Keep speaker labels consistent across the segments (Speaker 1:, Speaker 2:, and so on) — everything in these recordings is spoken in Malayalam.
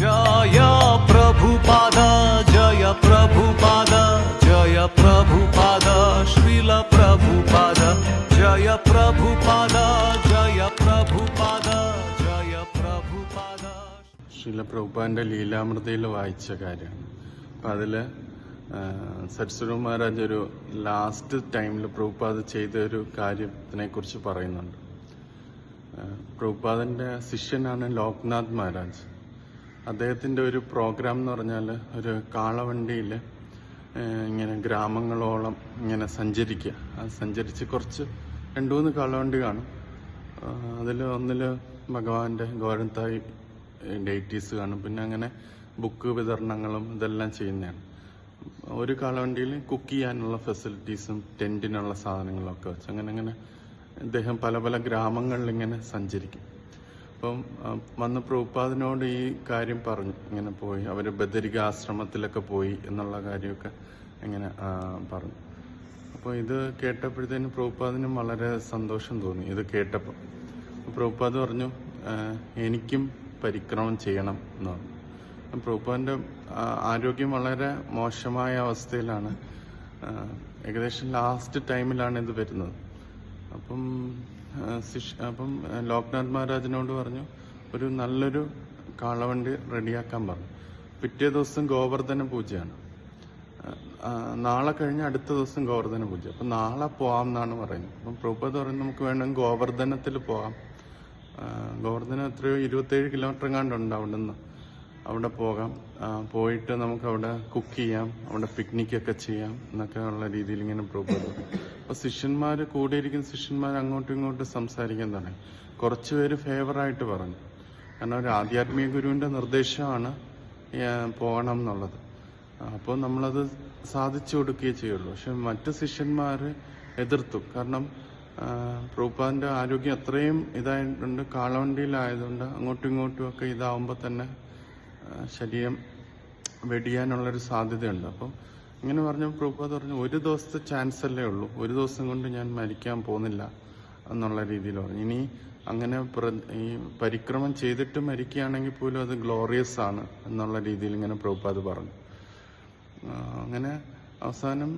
Speaker 1: ജയ ജയ ജയ ശ്രീല പ്രഭുപാദ ജയ
Speaker 2: ജയ ജയ ലീലാമൃതയിൽ വായിച്ച കാര്യമാണ്. അപ്പം അതിൽ സരസ്വതി മഹാരാജ് ഒരു ലാസ്റ്റ് ടൈമിൽ പ്രഭുപാദ ചെയ്ത ഒരു കാര്യത്തിനെ കുറിച്ച് പറയുന്നുണ്ട്. പ്രഭുപാദന്റെ ശിഷ്യനാണ് ലോക്നാഥ് മഹാരാജ്. അദ്ദേഹത്തിന്റെ ഒരു പ്രോഗ്രാം എന്ന് പറഞ്ഞാൽ ഒരു കാളവണ്ടിയിൽ ഇങ്ങനെ ഗ്രാമങ്ങളോളം ഇങ്ങനെ സഞ്ചരിക്കുക. ആ സഞ്ചരിച്ച് കുറച്ച് രണ്ട് മൂന്ന് കാളവണ്ടി കാണും. അതിൽ ഒന്നിൽ ഭഗവാന്റെ ഗോരന്തായി ഡേറ്റീസ് കാണും. പിന്നെ അങ്ങനെ ബുക്ക് വിതരണങ്ങളും ഇതെല്ലാം ചെയ്യുന്നതാണ്. ഒരു കാളവണ്ടിയിൽ കുക്ക് ചെയ്യാനുള്ള ഫെസിലിറ്റീസും ടെന്റിനുള്ള സാധനങ്ങളൊക്കെ വെച്ച് അങ്ങനെ അങ്ങനെ അദ്ദേഹം പല പല ഗ്രാമങ്ങളിൽ ഇങ്ങനെ സഞ്ചരിക്കും. അപ്പം വന്ന പ്രഭുപാദിനോട് ഈ കാര്യം പറഞ്ഞു. ഇങ്ങനെ പോയി. അവർ ബദരിക ആശ്രമത്തിലൊക്കെ പോയി എന്നുള്ള കാര്യമൊക്കെ ഇങ്ങനെ പറഞ്ഞു. അപ്പോൾ ഇത് കേട്ടപ്പോഴത്തേനും പ്രഭുപാദിനും വളരെ സന്തോഷം തോന്നി. ഇത് കേട്ടപ്പോൾ പ്രഭുപാദ് പറഞ്ഞു എനിക്കും പരിക്രമം ചെയ്യണം എന്ന് പറഞ്ഞു. പ്രഭുപാദിന്റെ ആരോഗ്യം വളരെ മോശമായ അവസ്ഥയിലാണ്. ഏകദേശം ലാസ്റ്റ് ടൈമിലാണ് ഇത് വരുന്നത്. അപ്പം ശിഷ് അപ്പം ലോക്നാഥ് മഹാരാജിനോട് പറഞ്ഞു ഒരു നല്ലൊരു കാളവണ്ടി റെഡിയാക്കാൻ പറഞ്ഞു. പിറ്റേ ദിവസം ഗോവർദ്ധന പൂജയാണ്. നാളെ കഴിഞ്ഞ് അടുത്ത ദിവസം ഗോവർദ്ധന പൂജ. അപ്പൊ നാളെ പോവാം എന്നാണ് പറയുന്നത്. അപ്പം പ്രഭുപത് പറയുന്നത് നമുക്ക് വേണമെങ്കിൽ ഗോവർദ്ധനത്തിൽ പോകാം ഗോവർദ്ധനം എത്രയോ ഇരുപത്തേഴ് കിലോമീറ്റർ എങ്ങാണ്ടുണ്ട് അവിടെ നിന്ന് അവിടെ പോകാം. പോയിട്ട് നമുക്ക് അവിടെ കുക്ക് ചെയ്യാം. അവിടെ പിക്നിക് ഒക്കെ ചെയ്യാം എന്നൊക്കെ ഉള്ള രീതിയിൽ ഇങ്ങനെ പ്രഭുപത് അപ്പൊ ശിഷ്യന്മാര് കൂടിയിരിക്കുന്ന ശിഷ്യന്മാർ അങ്ങോട്ടും ഇങ്ങോട്ടും സംസാരിക്കാൻ തുടങ്ങി. കുറച്ചുപേര് ഫേവറായിട്ട് പറഞ്ഞു. കാരണം ഒരു ആധ്യാത്മിക ഗുരുവിന്റെ നിർദ്ദേശമാണ് പോകണം എന്നുള്ളത്. അപ്പോൾ നമ്മളത് സാധിച്ചു കൊടുക്കുകയേ ചെയ്യുള്ളൂ. പക്ഷെ മറ്റു ശിഷ്യന്മാർ എതിർത്തു. കാരണം പ്രൂപ്പാന്റെ ആരോഗ്യം അത്രയും ഇതായിട്ടുണ്ട്. കാളവണ്ടിയിലായതുകൊണ്ട് അങ്ങോട്ടും ഇങ്ങോട്ടും ഒക്കെ ഇതാവുമ്പോൾ തന്നെ ശരീരം വെടിയാനുള്ളൊരു സാധ്യതയുണ്ട്. അപ്പം ഇങ്ങനെ പറഞ്ഞു പ്രഭുപാദ് പറഞ്ഞു ഒരു ദിവസത്തെ ചാൻസ് അല്ലേ ഉള്ളൂ. ഒരു ദിവസം കൊണ്ട് ഞാൻ മരിക്കാൻ പോകുന്നില്ല എന്നുള്ള രീതിയിൽ പറഞ്ഞു. ഇനി അങ്ങനെ ഈ പരിക്രമം ചെയ്തിട്ട് മരിക്കുകയാണെങ്കിൽ പോലും അത് ഗ്ലോറിയസ് ആണ് എന്നുള്ള രീതിയിൽ ഇങ്ങനെ പ്രഭുപാദ് പറഞ്ഞു. അങ്ങനെ അവസാനം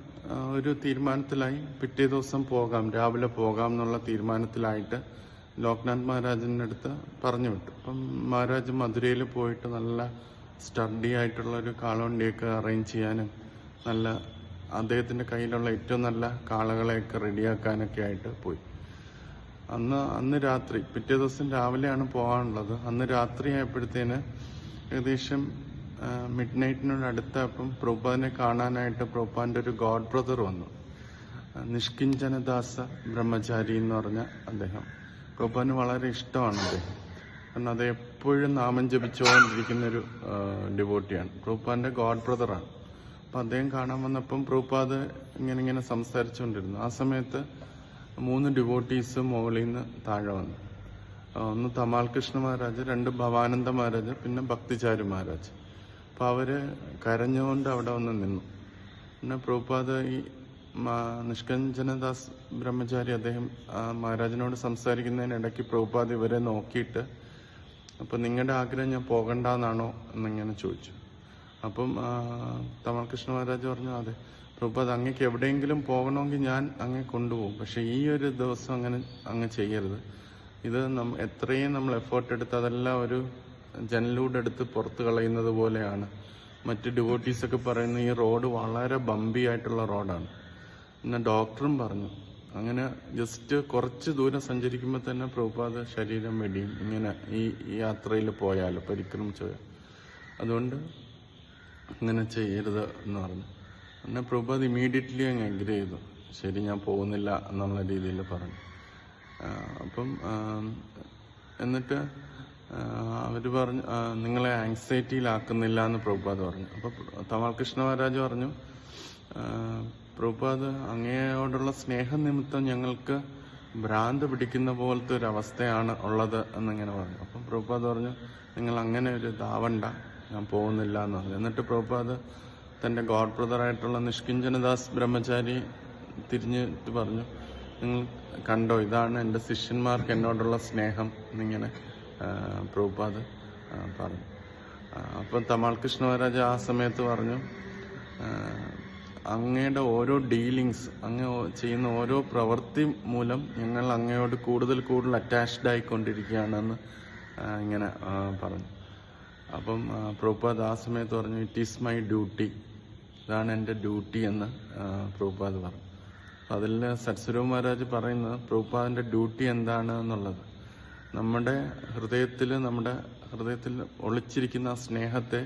Speaker 2: ഒരു തീരുമാനത്തിലായി. പിറ്റേ ദിവസം പോകാം രാവിലെ പോകാം എന്നുള്ള തീരുമാനത്തിലായിട്ട് ലോക്നാഥ് മഹാരാജിന്റെ അടുത്ത് പറഞ്ഞു വിട്ടു. അപ്പം മഹാരാജ് മധുരയിൽ പോയിട്ട് നല്ല സ്റ്റഡി ആയിട്ടുള്ള ഒരു കാളവണ്ടിയൊക്കെ അറേഞ്ച് ചെയ്യാനും നല്ല അദ്ദേഹത്തിന്റെ കയ്യിലുള്ള ഏറ്റവും നല്ല കാളകളെയൊക്കെ റെഡിയാക്കാനൊക്കെ ആയിട്ട് പോയി. അന്ന് അന്ന് രാത്രി പിറ്റേ ദിവസം രാവിലെയാണ് പോകാനുള്ളത്. അന്ന് രാത്രി ആയപ്പോഴത്തേന് ഏകദേശം മിഡ് നൈറ്റിനോട് അടുത്തപ്പം പ്രഭുപാദിനെ കാണാനായിട്ട് പ്രഭുപാദിന്റെ ഒരു ഗോഡ് ബ്രദർ വന്നു. നിഷ്കിഞ്ചനദാസ ബ്രഹ്മചാരി എന്ന് പറഞ്ഞ അദ്ദേഹം. പ്രഭുപാദിന് വളരെ ഇഷ്ടമാണ് കാരണം അത് എപ്പോഴും നാമം ജപിച്ചുകൊണ്ടിരിക്കുന്ന ഒരു ഡിവോട്ടിയാണ്. പ്രഭുപ്പാന്റെ ഗോഡ് ബ്രദറാണ്. അപ്പൊ അദ്ദേഹം കാണാൻ വന്നപ്പം പ്രഭുപാദ് ഇങ്ങനെ ഇങ്ങനെ സംസാരിച്ചുകൊണ്ടിരുന്നു. ആ സമയത്ത് മൂന്ന് ഡിവോട്ടീസ് മുകളിൽ നിന്ന് താഴെ വന്നു. ഒന്ന് തമാൽ കൃഷ്ണ മഹാരാജ് രണ്ട് ഭവാനന്ദ മഹാരാജ് പിന്നെ ഭക്തിചാരി മഹാരാജ്. അപ്പൊ അവർ കരഞ്ഞുകൊണ്ട് അവിടെ വന്ന് നിന്നു. പിന്നെ പ്രഭുപാദ് ഈ നിഷ്കഞ്ചനദാസ് ബ്രഹ്മചാരി അദ്ദേഹം മഹാരാജനോട് സംസാരിക്കുന്നതിനിടയ്ക്ക് പ്രഭുപാദ് ഇവരെ നോക്കിയിട്ട് അപ്പൊ നിങ്ങളുടെ ആഗ്രഹം ഞാൻ പോകണ്ടെന്നാണോ? എന്നിങ്ങനെ ചോദിച്ചു. അപ്പം തമൽകൃഷ്ണ മഹാരാജ പറഞ്ഞു അതെ പ്രഭുപാദ് അങ്ങേക്ക് എവിടെയെങ്കിലും പോകണമെങ്കിൽ ഞാൻ അങ്ങേ കൊണ്ടുപോകും. പക്ഷേ ഈ ഒരു ദിവസം അങ്ങനെ അങ്ങ് ചെയ്യരുത്. ഇത് നം എത്രയും നമ്മൾ എഫേർട്ട് എടുത്ത് അതെല്ലാം ഒരു ജനലൂടെ എടുത്ത് പുറത്ത് കളയുന്നത് പോലെയാണ്. മറ്റ് ഡിവോട്ടീസ് ഒക്കെ പറയുന്ന ഈ റോഡ് വളരെ ബമ്പി ആയിട്ടുള്ള റോഡാണ് പിന്നെ ഡോക്ടറും പറഞ്ഞു. അങ്ങനെ ജസ്റ്റ് കുറച്ച് ദൂരം സഞ്ചരിക്കുമ്പോൾ തന്നെ പ്രഭുപാദ ശരീരം വെടിയും. ഇങ്ങനെ ഈ യാത്രയിൽ പോയാലോ പരിക്രമിച്ചു അതുകൊണ്ട് ഇങ്ങനെ ചെയ്യരുത് എന്ന് പറഞ്ഞു. പിന്നെ പ്രഭുപാദ് ഇമീഡിയറ്റ്ലി അങ്ങ് അഗ്രി ചെയ്തു. ശരി ഞാൻ പോകുന്നില്ല എന്നുള്ള രീതിയിൽ പറഞ്ഞു. അപ്പം എന്നിട്ട് അവർ പറഞ്ഞു നിങ്ങളെ ആങ്സൈറ്റിയിലാക്കുന്നില്ല എന്ന് പ്രഭുപാദ് പറഞ്ഞു. അപ്പോൾ തമാൽ കൃഷ്ണ മഹാരാജ് പറഞ്ഞു പ്രഭുപാദ് അങ്ങയോടുള്ള സ്നേഹം നിമിത്തം ഞങ്ങൾക്ക് ഭ്രാന്ത് പിടിക്കുന്ന പോലത്തെ ഒരു അവസ്ഥയാണ് ഉള്ളത് എന്നിങ്ങനെ പറഞ്ഞു. അപ്പം പ്രഭുപാദ് പറഞ്ഞു നിങ്ങൾ അങ്ങനെ ഒരു ഇതാവണ്ട ഞാൻ പോകുന്നില്ല എന്ന് പറഞ്ഞു. എന്നിട്ട് പ്രഭുപാദ് തന്റെ ഗോഡ് ബ്രദറായിട്ടുള്ള നിഷ്കിഞ്ചനദാസ് ബ്രഹ്മചാരി തിരിഞ്ഞിട്ട് പറഞ്ഞു നിങ്ങൾ കണ്ടോ ഇതാണ് എന്റെ ശിഷ്യന്മാർക്ക് എന്നോടുള്ള സ്നേഹം എന്നിങ്ങനെ പ്രഭുപാദ് പറഞ്ഞു. അപ്പം തമാൾ കൃഷ്ണ മഹാരാജ് ആ സമയത്ത് പറഞ്ഞു അങ്ങയുടെ ഓരോ ഡീലിങ്സ് അങ്ങ് ചെയ്യുന്ന ഓരോ പ്രവൃത്തി മൂലം ഞങ്ങൾ അങ്ങയോട് കൂടുതൽ കൂടുതൽ അറ്റാച്ച്ഡ് ആയിക്കൊണ്ടിരിക്കുകയാണെന്ന് ഇങ്ങനെ പറഞ്ഞു. അപ്പം പ്രഭുപാദ് ആ സമയത്ത് പറഞ്ഞു ഇറ്റ് ഈസ് മൈ ഡ്യൂട്ടി ഇതാണ് എന്റെ ഡ്യൂട്ടി എന്ന് പ്രഭുപാദ് പറഞ്ഞു. അതിൽ സത്സ്വരൂ മഹാരാജ് പറയുന്നത് പ്രഭുപാദിന്റെ ഡ്യൂട്ടി എന്താണ് എന്നുള്ളത്. നമ്മുടെ ഹൃദയത്തിൽ നമ്മുടെ ഹൃദയത്തിൽ ഒളിച്ചിരിക്കുന്ന സ്നേഹത്തെ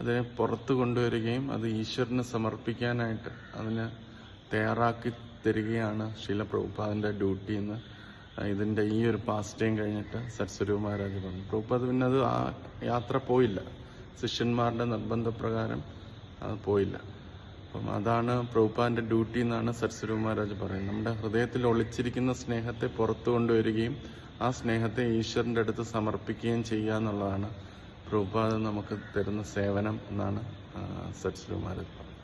Speaker 2: അതിനെ പുറത്തു കൊണ്ടുവരികയും അത് ഈശ്വരന് സമർപ്പിക്കാനായിട്ട് അതിന് തയ്യാറാക്കി തരികയാണ് ശീല പ്രഭുപാദിന്റെ ഡ്യൂട്ടി എന്ന് ഇതിന്റെ ഈ ഒരു പാസ്റ്റ് കഴിഞ്ഞിട്ട് സത്സ്വരൂ മഹാരാജ് പറഞ്ഞു. പ്രഭുപാദ് പിന്നെ അത് ആ യാത്ര പോയില്ല. ശിഷ്യന്മാരുടെ നിർബന്ധപ്രകാരം അത് പോയില്ല. അപ്പം അതാണ് പ്രഭുപാദിന്റെ ഡ്യൂട്ടി എന്നാണ് സത്സ്വരൂ മഹാരാജ് പറയുന്നത്. നമ്മുടെ ഹൃദയത്തിൽ ഒളിച്ചിരിക്കുന്ന സ്നേഹത്തെ പുറത്തു കൊണ്ടുവരികയും ആ സ്നേഹത്തെ ഈശ്വരന്റെ അടുത്ത് സമർപ്പിക്കുകയും ചെയ്യുക എന്നുള്ളതാണ് പ്രഭുപാദ് നമുക്ക് തരുന്ന സേവനം എന്നാണ് പറയുന്നത്